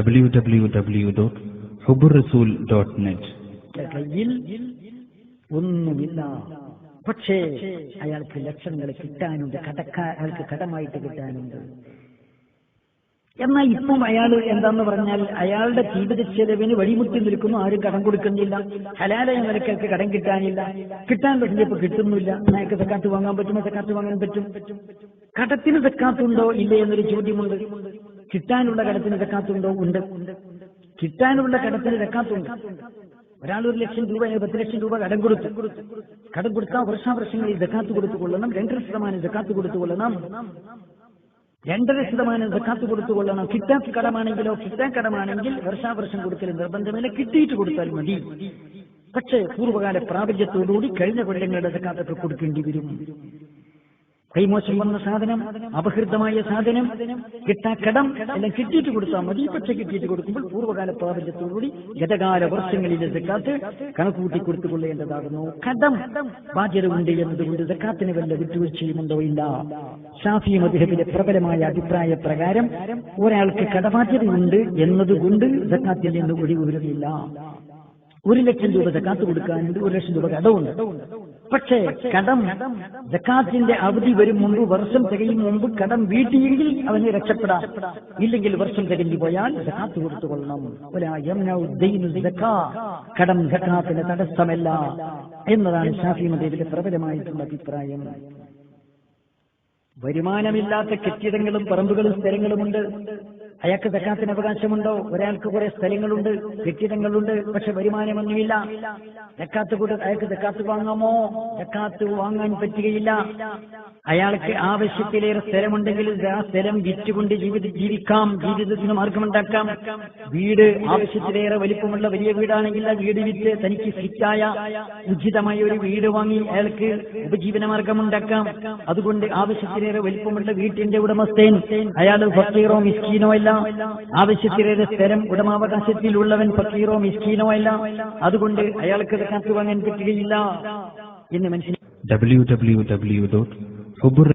www.huburrasool.net കയ്യിൽ ഒന്നുമില്ല. പക്ഷേ അയാൾക്ക് ലക്ഷങ്ങൾ കിട്ടാനുണ്ട്. കടക്കാ അയാൾക്ക് കടമായിട്ട് കിട്ടാനുണ്ട്. എന്നാൽ ഇപ്പം അയാൾ എന്താന്ന് പറഞ്ഞാൽ അയാളുടെ ജീവിത ചെലവിന് വഴിമുട്ടി നിൽക്കുന്നു. ആരും കടം കൊടുക്കുന്നില്ല. ഹലാലായ നിലക്കൾക്ക് കടം കിട്ടാനില്ല. കിട്ടാൻ പറ്റിയപ്പോ കിട്ടുന്നില്ല. അയാൾക്ക് സക്കാത്ത് വാങ്ങാൻ പറ്റുമോ? സക്കാത്ത് വാങ്ങാൻ പറ്റും. കടത്തിന് സക്കാത്തുണ്ടോ? ഇല്ലേ എന്നൊരു ചോദ്യമുണ്ട്. കിട്ടാനുള്ള കടത്തിന് സക്കാത്തുണ്ടോ ഉണ്ട്. കിട്ടാനുള്ള കടത്തിന് സക്കാത്തുണ്ട് ഒരാൾ ഒരു ലക്ഷം രൂപ പത്ത് ലക്ഷം രൂപ കടം കൊടുത്തു കടം കൊടുത്താൽ വർഷാവർഷങ്ങളിൽ ജക്കാത്ത് കൊടുത്തുകൊള്ളണം രണ്ടര ശതമാനം ജക്കാത്ത് കൊടുത്തുകൊള്ളണം. രണ്ടര ശതമാനം ജക്കാത്ത് കൊടുത്തുകൊള്ളണം. കിട്ടാത്ത കടമാണെങ്കിലോ കിട്ടാൻ കടമാണെങ്കിൽ വർഷാവർഷം കൊടുക്കൽ നിർബന്ധമില്ല. കിട്ടിയിട്ട് കൊടുത്താൽ മതി. പക്ഷേ പൂർവകാല പ്രാബല്യത്തോടുകൂടി കഴിഞ്ഞ കൊല്ലങ്ങളുടെ ഇതക്കാത്തൊക്കെ കൊടുക്കേണ്ടി വരും. കൈമോശം വന്ന സാധനം അപഹൃതമായ സാധനം കിട്ടാ കടം എല്ലാം കിട്ടിയിട്ട് കൊടുത്താൽ മതി. പക്ഷെ കിട്ടിയിട്ട് കൊടുക്കുമ്പോൾ പൂർവകാല പ്രാബല്യത്തോടുകൂടി ഗതകാല വർഷങ്ങളിലെ സക്കാത്ത് കണക്കൂട്ടി കൊടുത്തുകൊള്ളേണ്ടതാകുന്നു കടം ബാധ്യത ഉണ്ട് എന്നതുകൊണ്ട് സക്കാത്തിന് വല്ല വിട്ടുവീഴ്ചയുമുണ്ടോ ഇല്ല. ഷാഫി മധുഹബിലെ പ്രബലമായ അഭിപ്രായ പ്രകാരം ഒരാൾക്ക് കടബാധ്യതയുണ്ട് എന്നതുകൊണ്ട് സക്കാത്തിൽ നിന്ന് ഒഴിവ് വരുന്നില്ല. ഒരു ലക്ഷം രൂപ സക്കാത്ത് കൊടുക്കാനുണ്ട് ഒരു ലക്ഷം രൂപ കടമുണ്ട്. പക്ഷേ കടം ജക്കാത്തിന്റെ അവധി വരും മുമ്പ് വർഷം തികയും മുമ്പ് കടം വീട്ടിയെങ്കിൽ അവന് രക്ഷപ്പെടാം. ഇല്ലെങ്കിൽ വർഷം തികഞ്ഞു പോയാൽ ജക്കാത്ത് കൊടുത്തുകൊള്ളണം. കടം ജക്കാത്തിന് തടസ്സമല്ല എന്നതാണ് ഷാഫി മതേവിന്റെ പ്രബലമായിട്ടുള്ള അഭിപ്രായം. വരുമാനമില്ലാത്ത കെട്ടിടങ്ങളും പറമ്പുകളും സ്ഥലങ്ങളുമുണ്ട്. അയാൾക്ക് സക്കാത്തിന് അവകാശമുണ്ടോ? ഒരാൾക്ക് കുറെ സ്ഥലങ്ങളുണ്ട് കെട്ടിടങ്ങളുണ്ട് പക്ഷെ വരുമാനമൊന്നുമില്ല. തക്കാത്ത് കൂടെ അയാൾക്ക് തക്കാത്ത് വാങ്ങാമോ? തക്കാത്ത് വാങ്ങാൻ പറ്റുകയില്ല. അയാൾക്ക് ആവശ്യത്തിലേറെ സ്ഥലമുണ്ടെങ്കിൽ ആ സ്ഥലം വിറ്റുകൊണ്ട് ജീവിത ജീവിക്കാം ജീവിതത്തിന് മാർഗമുണ്ടാക്കാം. വീട് ആവശ്യത്തിലേറെ വലിപ്പമുള്ള വലിയ വീടാണെങ്കിൽ ആ വീട് വിറ്റ് തനിക്ക് ഫിറ്റായ ഉചിതമായ ഒരു വീട് വാങ്ങി അയാൾക്ക് ഉപജീവന മാർഗമുണ്ടാക്കാം. അതുകൊണ്ട് ആവശ്യത്തിലേറെ വലിപ്പമുള്ള വീട്ടിന്റെ ഉടമസ്ഥൻ അയാൾ ഫക്കീറോ മിസ്കീനോ അല്ല. ആവശ്യത്തിലേറെ സ്ഥലം ഉടമാവകാശത്തിലുള്ളവൻ ഫക്കീറോ മിസ്കീനോ അല്ല. അതുകൊണ്ട് അയാൾക്ക് കാത്തു വാങ്ങാൻ പറ്റുകയില്ല. എന്ന് മനസ്സിലാക്കി www.hubur